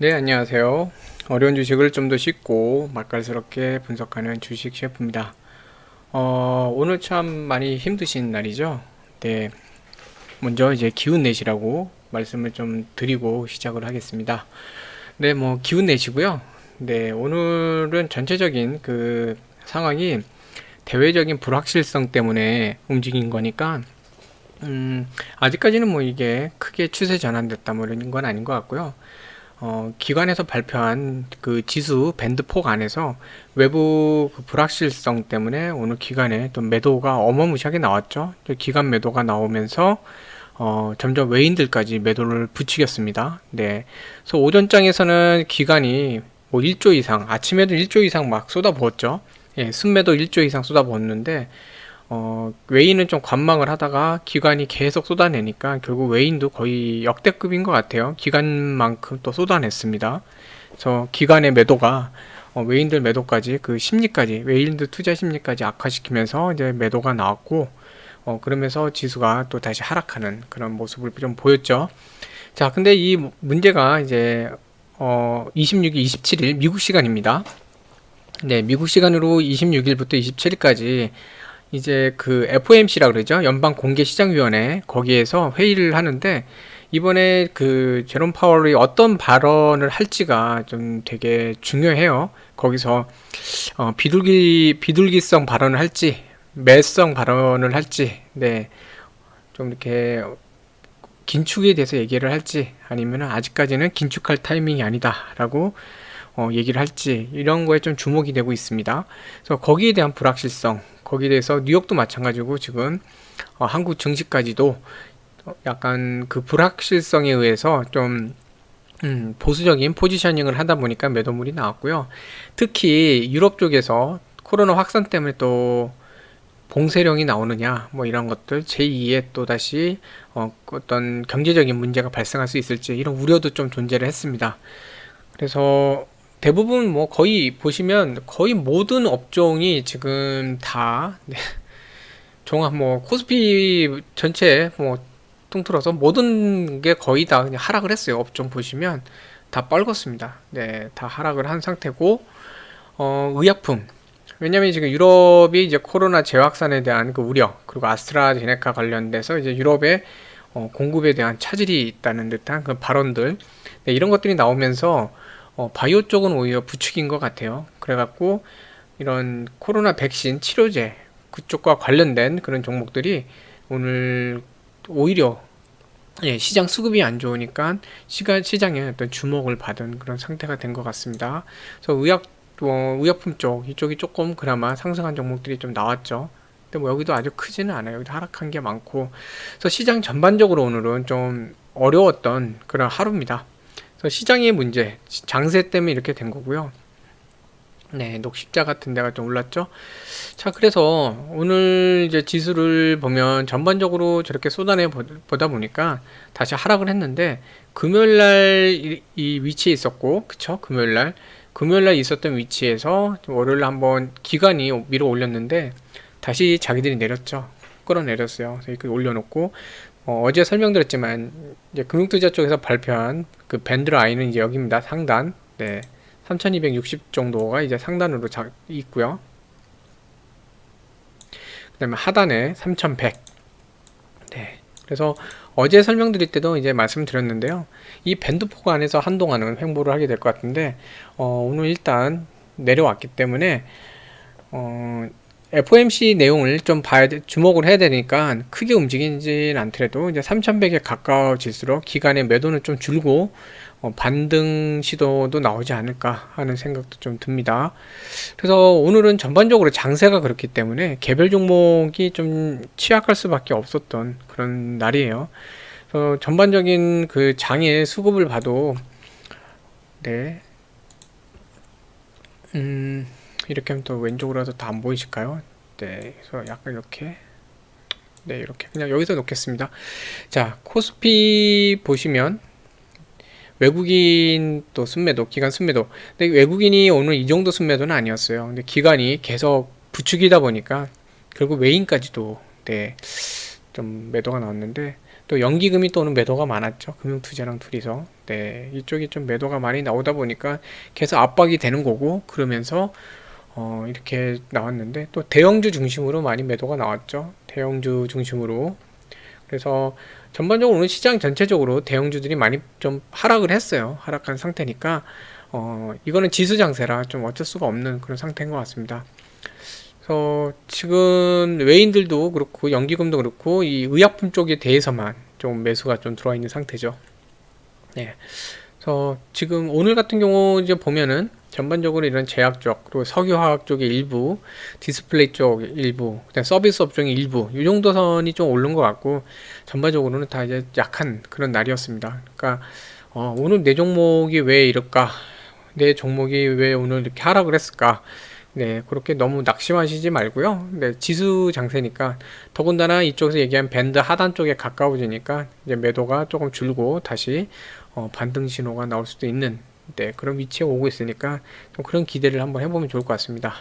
네, 안녕하세요. 어려운 주식을 좀 더 쉽고 맛깔스럽게 분석하는 주식 셰프입니다. 어, 오늘 참 많이 힘드신 날이죠. 네. 먼저 이제 기운 내시라고 말씀을 좀 드리고 시작을 하겠습니다. 네, 뭐 기운 내시고요. 네, 오늘은 전체적인 그 상황이 대외적인 불확실성 때문에 움직인 거니까 음, 아직까지는 뭐 이게 크게 추세 전환됐다 뭐 이런 건 아닌 것 같고요. 어, 기관에서 발표한 그 지수 밴드 폭 안에서 외부 그 불확실성 때문에 오늘 기관에 또 매도가 어마무시하게 나왔죠. 기관 매도가 나오면서 어, 점점 외인들까지 매도를 붙이겠습니다. 네. 그래서 오전장에서는 기관이 뭐 1조 이상, 아침에도 1조 이상 막 쏟아부었죠. 예, 순매도 1조 이상 쏟아부었는데, 어, 외인은 좀 관망을 하다가 기관이 계속 쏟아내니까 결국 외인도 거의 역대급인 것 같아요. 기관만큼 또 쏟아냈습니다. 그래서 기관의 매도가 어, 외인들 매도까지 그 심리까지 외인들 투자 심리까지 악화시키면서 이제 매도가 나왔고 어, 그러면서 지수가 또 다시 하락하는 그런 모습을 좀 보였죠. 자, 근데 이 문제가 이제 어, 26일, 27일 미국 시간입니다. 네, 미국 시간으로 26일부터 27일까지 이제 그 FOMC라 그러죠. 연방 공개 시장 위원회 거기에서 회의를 하는데 이번에 그 제롬 파월이 어떤 발언을 할지가 좀 되게 중요해요. 거기서 어, 비둘기 비둘기성 발언을 할지 매성 발언을 할지 네. 좀 이렇게 긴축에 대해서 얘기를 할지 아니면 아직까지는 긴축할 타이밍이 아니다라고 어, 얘기를 할지 이런 거에 좀 주목이 되고 있습니다. 그래서 거기에 대한 불확실성 거기에 대해서 뉴욕도 마찬가지고 지금 어, 한국 증시까지도 약간 그 불확실성에 의해서 좀 음, 보수적인 포지셔닝을 하다 보니까 매도물이 나왔고요. 특히 유럽 쪽에서 코로나 확산 때문에 또 봉쇄령이 나오느냐 뭐 이런 것들 제2의 또 다시 어, 어떤 경제적인 문제가 발생할 수 있을지 이런 우려도 좀 존재를 했습니다. 그래서 대부분 뭐 거의 보시면 거의 모든 업종이 지금 다 네, 종합 뭐 코스피 전체 뭐 통틀어서 모든 게 거의 다 그냥 하락을 했어요. 업종 보시면 다 뻘겋습니다. 네, 다 하락을 한 상태고 어, 의약품 왜냐면 지금 유럽이 이제 코로나 재확산에 대한 그 우려 그리고 아스트라제네카 관련돼서 이제 유럽의 어, 공급에 대한 차질이 있다는 듯한 그 발언들 네, 이런 것들이 나오면서 어, 바이오 쪽은 오히려 부축인 것 같아요. 그래갖고 이런 코로나 백신 치료제 그쪽과 관련된 그런 종목들이 오늘 오히려 예, 시장 수급이 안 좋으니까 시간 시장에 어떤 주목을 받은 그런 상태가 된 것 같습니다. 그래서 의약 어, 의약품 쪽 이쪽이 조금 그나마 상승한 종목들이 좀 나왔죠. 근데 뭐 여기도 아주 크지는 않아요. 여기도 하락한 게 많고, 그래서 시장 전반적으로 오늘은 좀 어려웠던 그런 하루입니다. 그래서 시장의 문제, 장세 때문에 이렇게 된 거고요. 네, 녹십자 같은 데가 좀 올랐죠. 자, 그래서 오늘 이제 지수를 보면 전반적으로 저렇게 쏟아내 보다 보니까 다시 하락을 했는데 금요일 날 이 위치에 있었고, 그쵸? 금요일 날. 금요일 날 있었던 위치에서 월요일 한번 기간이 밀어 올렸는데 다시 자기들이 내렸죠. 끌어내렸어요. 그래서 올려놓고 어, 제 설명드렸지만 이제 금융투자 쪽에서 발표한 그 밴드 라인은 이제 여기입니다. 상단. 네. 3260 정도가 이제 상단으로 자, 있고요. 그다음에 하단에 3100. 네. 그래서 어제 설명드릴 때도 이제 말씀드렸는데요. 이 밴드포가 안에서 한동안은 횡보를 하게 될 것 같은데 어, 오늘 일단 내려왔기 때문에 어, FOMC 내용을 좀 봐야 돼, 주목을 해야 되니까 크게 움직이지는 않더라도 이제 3,100에 가까워질수록 기간의 매도는 좀 줄고 어, 반등 시도도 나오지 않을까 하는 생각도 좀 듭니다. 그래서 오늘은 전반적으로 장세가 그렇기 때문에 개별 종목이 좀 취약할 수밖에 없었던 그런 날이에요. 그래서 전반적인 그 장의 수급을 봐도 네. 음, 이렇게 하면 또 왼쪽으로 해서 다 안 보이실까요? 네. 그래서 약간 이렇게 네, 이렇게 그냥 여기서 놓겠습니다. 자, 코스피 보시면 외국인 또 순매도, 기간 순매도. 근데 외국인이 오늘 이 정도 순매도는 아니었어요. 근데 기간이 계속 부축이다 보니까 결국 외인까지도 네, 좀 매도가 나왔는데 또 연기금이 또 오늘 매도가 많았죠. 금융투자랑 둘이서. 네, 이쪽이 좀 매도가 많이 나오다 보니까 계속 압박이 되는 거고 그러면서 어, 이렇게 나왔는데 또 대형주 중심으로 많이 매도가 나왔죠. 대형주 중심으로. 그래서 전반적으로 오늘 시장 전체적으로 대형주들이 많이 좀 하락을 했어요. 하락한 상태니까 어, 이거는 지수 장세라 좀 어쩔 수가 없는 그런 상태인 것 같습니다. 그래서 지금 외인들도 그렇고 연기금도 그렇고 이 의약품 쪽에 대해서만 좀 매수가 좀 들어와 있는 상태죠. 네. 그래서 지금 오늘 같은 경우 이제 보면은 전반적으로 이런 제약 쪽 그리고 석유화학 쪽의 일부 디스플레이 쪽 일부 그다음 서비스 업종의 일부 이 정도 선이 좀 오른 것 같고 전반적으로는 다 이제 약한 그런 날이었습니다. 그러니까 어, 오늘 내 종목이 왜 이럴까? 내 종목이 왜 오늘 이렇게 하락을 했을까? 네, 그렇게 너무 낙심하시지 말고요. 네, 지수 장세니까 더군다나 이쪽에서 얘기한 밴드 하단 쪽에 가까워지니까 이제 매도가 조금 줄고 다시 어, 반등 신호가 나올 수도 있는 네, 그런 위치에 오고 있으니까 좀 그런 기대를 한번 해보면 좋을 것 같습니다.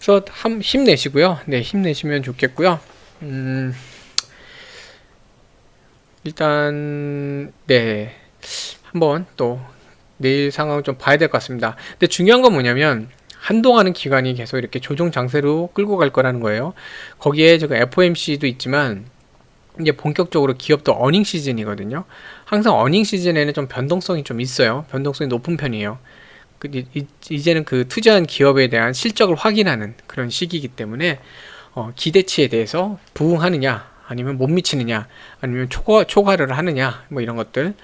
그래서 함, 힘내시고요. 네, 힘내시면 좋겠고요. 음, 일단 네, 한번 또 내일 상황을 좀 봐야 될 것 같습니다. 근데 중요한 건 뭐냐면 한동안은 기간이 계속 이렇게 조정 장세로 끌고 갈 거라는 거예요. 거기에 지금 FOMC도 있지만 이제 본격적으로 기업도 어닝 시즌이거든요. 항상 어닝 시즌에는 좀 변동성이 좀 있어요. 변동성이 높은 편이에요. 그, 이, 이제는 그 투자한 기업에 대한 실적을 확인하는 그런 시기이기 때문에 어, 기대치에 대해서 부응하느냐 아니면 못 미치느냐 아니면 초과, 초과를 하느냐 뭐 이런 것들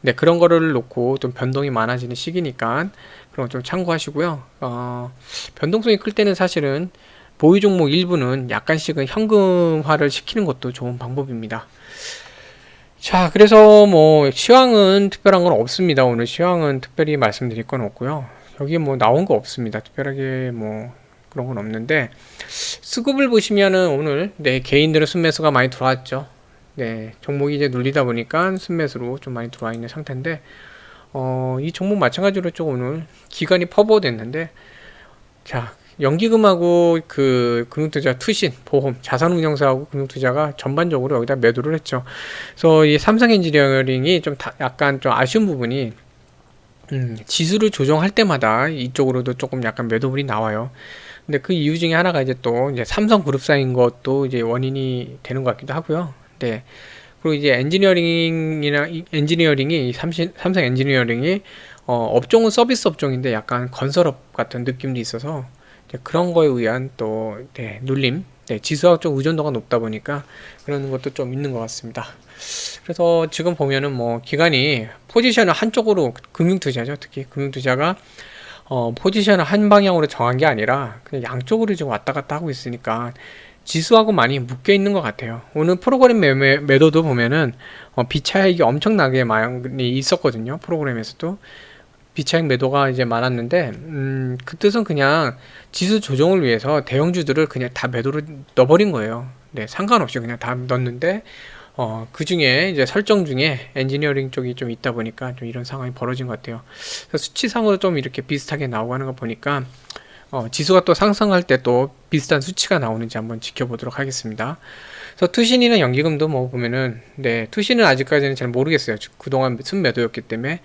네, 그런 거를 놓고 좀 변동이 많아지는 시기니까 그런 거 좀 참고하시고요. 어, 변동성이 클 때는 사실은 보유 종목 일부는 약간씩은 현금화를 시키는 것도 좋은 방법입니다. 자, 그래서 뭐 시황은 특별한 건 없습니다. 오늘 시황은 특별히 말씀드릴 건 없고요. 여기 뭐 나온 거 없습니다. 특별하게 뭐 그런 건 없는데 수급을 보시면은 오늘 네 개인들의 순매수가 많이 들어왔죠. 네 종목이 이제 눌리다 보니까 순매수로 좀 많이 들어와 있는 상태인데 어, 이 종목 마찬가지로 좀 오늘 기간이 퍼버됐는데 자 연기금하고 그 금융투자 투신 보험 자산운용사하고 금융투자가 전반적으로 여기다 매도를 했죠. 그래서 이 삼성 엔지니어링이 좀 다, 약간 좀 아쉬운 부분이 음, 지수를 조정할 때마다 이쪽으로도 조금 약간 매도분이 나와요. 근데 그 이유 중에 하나가 이제 또 이제 삼성 그룹사인 것도 이제 원인이 되는 것 같기도 하고요. 네. 그리고 이제 엔지니어링이나 엔지니어링이 삼신, 삼성 엔지니어링이 어, 업종은 서비스 업종인데 약간 건설업 같은 느낌도 있어서 그런 거에 의한 또 네, 눌림, 네, 지수학 좀 의존도가 높다 보니까 그런 것도 좀 있는 것 같습니다. 그래서 지금 보면은 뭐 기간이 포지션을 한쪽으로 금융투자죠, 특히 금융투자가 어, 포지션을 한 방향으로 정한 게 아니라 그냥 양쪽으로 지금 왔다 갔다 하고 있으니까 지수하고 많이 묶여 있는 것 같아요. 오늘 프로그램 매매, 매도도 보면은 어, 비차익이 엄청나게 많이 있었거든요. 프로그램에서도 비차익 매도가 이제 많았는데 음, 그 뜻은 그냥 지수 조정을 위해서 대형주들을 그냥 다 매도를 넣어버린 거예요. 네, 상관없이 그냥 다 넣었는데 어, 그 중에 이제 설정 중에 엔지니어링 쪽이 좀 있다 보니까 좀 이런 상황이 벌어진 것 같아요. 수치상으로 좀 이렇게 비슷하게 나오고 하는 거 보니까 어, 지수가 또 상승할 때 또 비슷한 수치가 나오는지 한번 지켜보도록 하겠습니다. 그래서 투신이나 연기금도 뭐 보면은 네 투신은 아직까지는 잘 모르겠어요. 그동안 순매도였기 때문에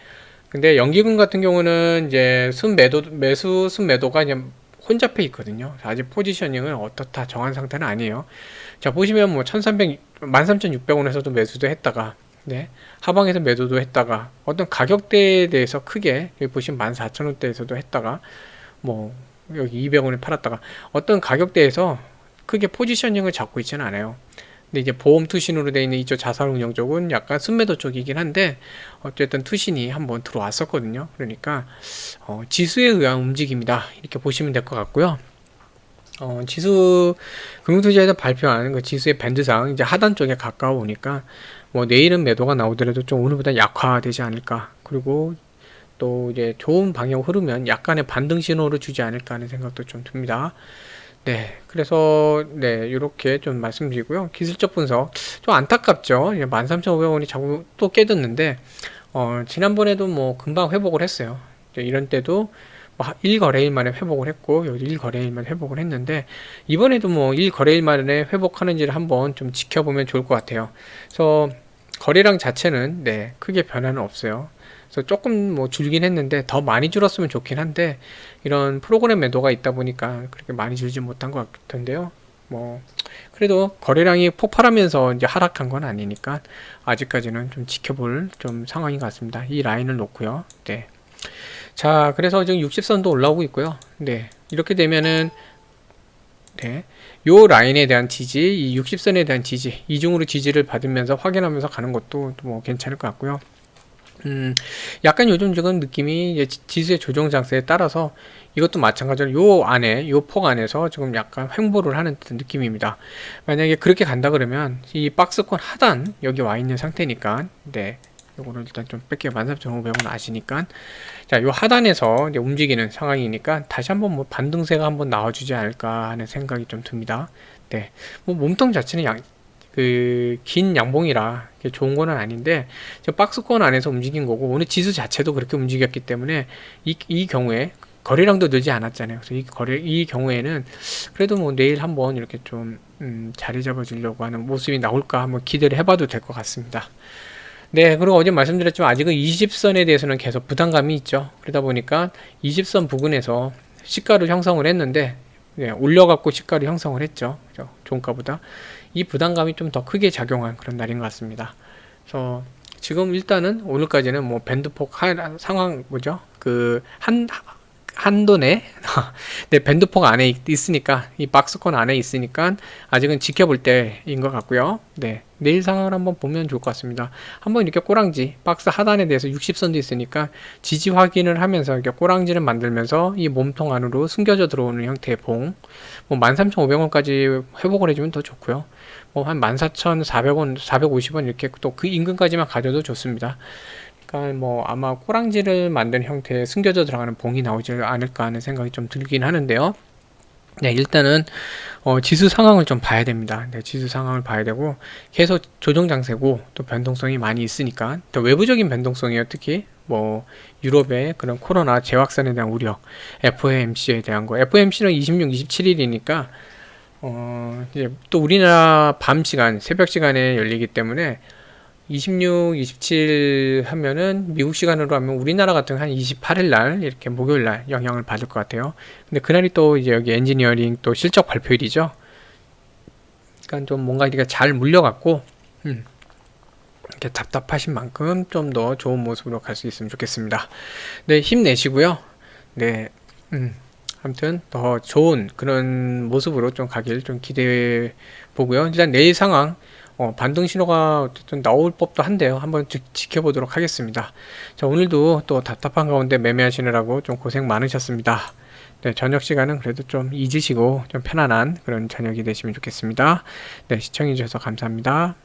근데 연기금 같은 경우는 이제 순매도 매수 순매도가 이제 혼잡해 있거든요. 아직 포지셔닝을 어떻다 정한 상태는 아니에요. 자 보시면 뭐 1300, 13,600원에서도 매수도 했다가 네 하방에서 매도도 했다가 어떤 가격대에 대해서 크게 여기 보시면 14,000원대에서도 했다가 뭐 여기 200원에 팔았다가 어떤 가격대에서 크게 포지셔닝을 잡고 있지는 않아요. 근데 이제 보험 투신으로 되어 있는 이쪽 자산운용 쪽은 약간 순매도 쪽이긴 한데 어쨌든 투신이 한번 들어왔었거든요. 그러니까 어, 지수에 의한 움직임이다 이렇게 보시면 될 것 같고요. 어, 지수 금융투자에서 발표하는 그 지수의 밴드상 이제 하단 쪽에 가까워 오니까 뭐 내일은 매도가 나오더라도 좀 오늘보다 약화되지 않을까. 그리고 또 이제 좋은 방향 흐르면 약간의 반등 신호를 주지 않을까 하는 생각도 좀 듭니다. 네, 그래서 네 이렇게 좀 말씀드리고요. 기술적 분석 좀 안타깝죠. 13,500원이 자꾸 또 깨졌는데 어, 지난번에도 뭐 금방 회복을 했어요. 이런 때도 뭐 1거래일 만에 회복을 했고 여기 1거래일 만에 회복을 했는데 이번에도 뭐 1거래일 만에 회복하는지를 한번 좀 지켜보면 좋을 것 같아요. 그래서 거래량 자체는 네, 크게 변화는 없어요. 그래서 조금 뭐 줄긴 했는데 더 많이 줄었으면 좋긴 한데 이런 프로그램 매도가 있다 보니까 그렇게 많이 줄지 못한 것 같은데요. 뭐 그래도 거래량이 폭발하면서 이제 하락한 건 아니니까 아직까지는 좀 지켜볼 좀 상황인 것 같습니다. 이 라인을 놓고요. 네. 자, 그래서 지금 60선도 올라오고 있고요. 네. 이렇게 되면은 네. 요 라인에 대한 지지, 이 60선에 대한 지지, 이중으로 지지를 받으면서 확인하면서 가는 것도 뭐 괜찮을 것 같고요. 음, 약간 요즘 지금 느낌이 이제 지- 지수의 조정 장세에 따라서 이것도 마찬가지로 요 안에, 요 폭 안에서 지금 약간 횡보를 하는 듯한 느낌입니다. 만약에 그렇게 간다 그러면 이 박스권 하단 여기 와 있는 상태니까, 네. 요거를 일단 좀 뺄게요. 13,500원 아시니까. 자, 요 하단에서 이제 움직이는 상황이니까 다시 한번 뭐 반등세가 한번 나와주지 않을까 하는 생각이 좀 듭니다. 네. 뭐 몸통 자체는 양, 그, 긴 양봉이라 좋은 거는 아닌데, 박스권 안에서 움직인 거고, 오늘 지수 자체도 그렇게 움직였기 때문에, 이, 이 경우에, 거래량도 늘지 않았잖아요. 그래서 이 거래, 이 경우에는, 그래도 뭐 내일 한번 이렇게 좀, 음, 자리 잡아주려고 하는 모습이 나올까 한번 기대를 해봐도 될 것 같습니다. 네, 그리고 어제 말씀드렸지만 아직은 20선에 대해서는 계속 부담감이 있죠. 그러다 보니까 20선 부근에서 시가를 형성을 했는데 네, 올려갖고 시가를 형성을 했죠. 그죠? 종가보다 이 부담감이 좀 더 크게 작용한 그런 날인 것 같습니다. 그래서 지금 일단은 오늘까지는 뭐 밴드폭 하, 상황 뭐죠? 그 한 한도 내, 네, 밴드폭 안에 있, 있으니까, 이 박스권 안에 있으니까, 아직은 지켜볼 때인 것 같고요. 네, 내일 상황을 한번 보면 좋을 것 같습니다. 한번 이렇게 꼬랑지, 박스 하단에 대해서 60선도 있으니까, 지지 확인을 하면서 이렇게 꼬랑지를 만들면서, 이 몸통 안으로 숨겨져 들어오는 형태의 봉, 뭐 13,500원까지 회복을 해주면 더 좋고요. 뭐한 14,400원, 450원 이렇게 또 그 인근까지만 가져도 좋습니다. 그러니까 뭐 아마 꼬랑지를 만든 형태의 숨겨져 들어가는 봉이 나오지 않을까 하는 생각이 좀 들긴 하는데요. 네, 일단은 어, 지수 상황을 좀 봐야 됩니다. 네, 지수 상황을 봐야 되고 계속 조정 장세고 또 변동성이 많이 있으니까 또 외부적인 변동성이요. 특히 뭐 유럽의 그런 코로나 재확산에 대한 우려, FOMC에 대한 거. FOMC는 26, 27일이니까 어, 이제 또 우리나라 밤 시간, 새벽 시간에 열리기 때문에 26, 27 하면은 미국 시간으로 하면 우리나라 같은 한 28일 날 이렇게 목요일 날 영향을 받을 것 같아요. 근데 그날이 또 이제 여기 엔지니어링 또 실적 발표일이죠. 그러니까 좀 뭔가 이렇게 잘 물려갖고 음, 이렇게 답답하신 만큼 좀 더 좋은 모습으로 갈 수 있으면 좋겠습니다. 네, 힘내시고요. 네, 음, 아무튼 더 좋은 그런 모습으로 좀 가길 좀 기대해 보고요. 일단 내일 상황 어, 반등 신호가 어쨌든 나올 법도 한데요. 한번 지, 지켜보도록 하겠습니다. 자, 오늘도 또 답답한 가운데 매매하시느라고 좀 고생 많으셨습니다. 네, 저녁 시간은 그래도 좀 잊으시고 좀 편안한 그런 저녁이 되시면 좋겠습니다. 네, 시청해주셔서 감사합니다.